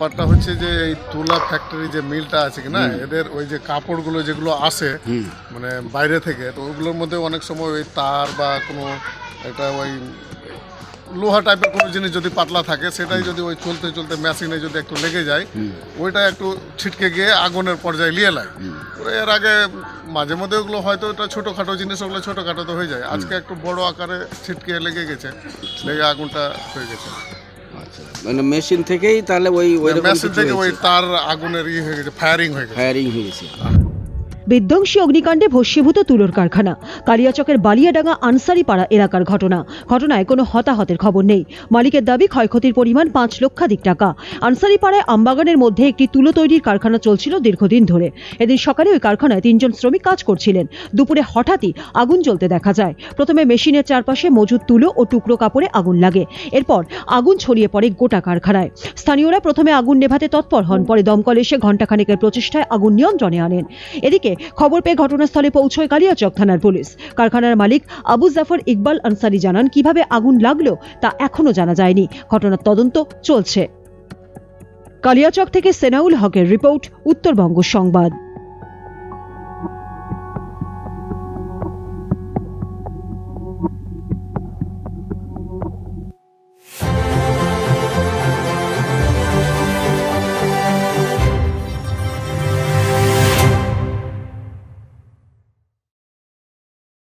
ব্যাপারটা হচ্ছে যে এই তুলা ফ্যাক্টরি যে মিলটা আছে কি না এদের ওই যে কাপড়গুলো যেগুলো আসে মানে বাইরে থেকে তো ওগুলোর মধ্যে অনেক সময় ওই তার বা কোনো একটা ওই লোহা টাইপের কোনো জিনিস যদি পাতলা থাকে সেটাই যদি ওই চলতে চলতে মেশিনে যদি একটু লেগে যায় ওইটা একটু ছিটকে গিয়ে আগুনের পর্যায়ে নিয়ে লাগে এর আগে মাঝে মধ্যে ওগুলো হয়তো এটা ছোটোখাটো জিনিস ওগুলো ছোটোখাটো তো হয়ে যায়। আজকে একটু বড় আকারে ছিটকে লেগে গেছে লেগে আগুনটা হয়ে গেছে। মানে মেশিন থেকেই তাহলে ওই ওই মেশিন থেকে ওই তার আগুনের ইয়ে হয়ে গেছে ফায়ারিং হয়ে গেছে। ফায়ারিং হয়ে গেছে। বিধ্বংসী অগ্নিকাণ্ডে ভস্মীভূত তুলোর কারখানা। কালিয়াচকের বালিয়াডাঙ্গা আনসারিপাড়া এলাকার ঘটনা। ঘটনায় কোনো হতাহতের খবর নেই। মালিকের দাবি, ক্ষয়ক্ষতির পরিমাণ পাঁচ লক্ষাধিক টাকা। আনসারিপাড়ায় আমবাগানের মধ্যে একটি তুলো তৈরির কারখানা চলছিল দীর্ঘদিন ধরে। এদিন সকালে ওই কারখানায় তিনজন শ্রমিক কাজ করছিলেন। দুপুরে হঠাৎই আগুন জ্বলতে দেখা যায়। প্রথমে মেশিনের চারপাশে মজুদ তুলো ও টুকরো কাপড়ে আগুন লাগে। এরপর আগুন ছড়িয়ে পড়ে গোটা কারখানায়। স্থানীয়রা প্রথমে আগুন নেভাতে তৎপর হন, পরে দমকল এসে ঘণ্টাখানেকের প্রচেষ্টায় আগুন নিয়ন্ত্রণে আনেন। এদিকে খবর পেয়ে ঘটনাস্থলে পৌঁছয় কালিয়াচক থানার পুলিশ। কারখানার মালিক আবু জাফর ইকবাল আনসারি জানান, কীভাবে আগুন লাগল তা এখনও জানা যায়নি। ঘটনার তদন্ত চলছে। কালিয়াচক থেকে সেনাউল হকের রিপোর্ট, উত্তরবঙ্গ সংবাদ।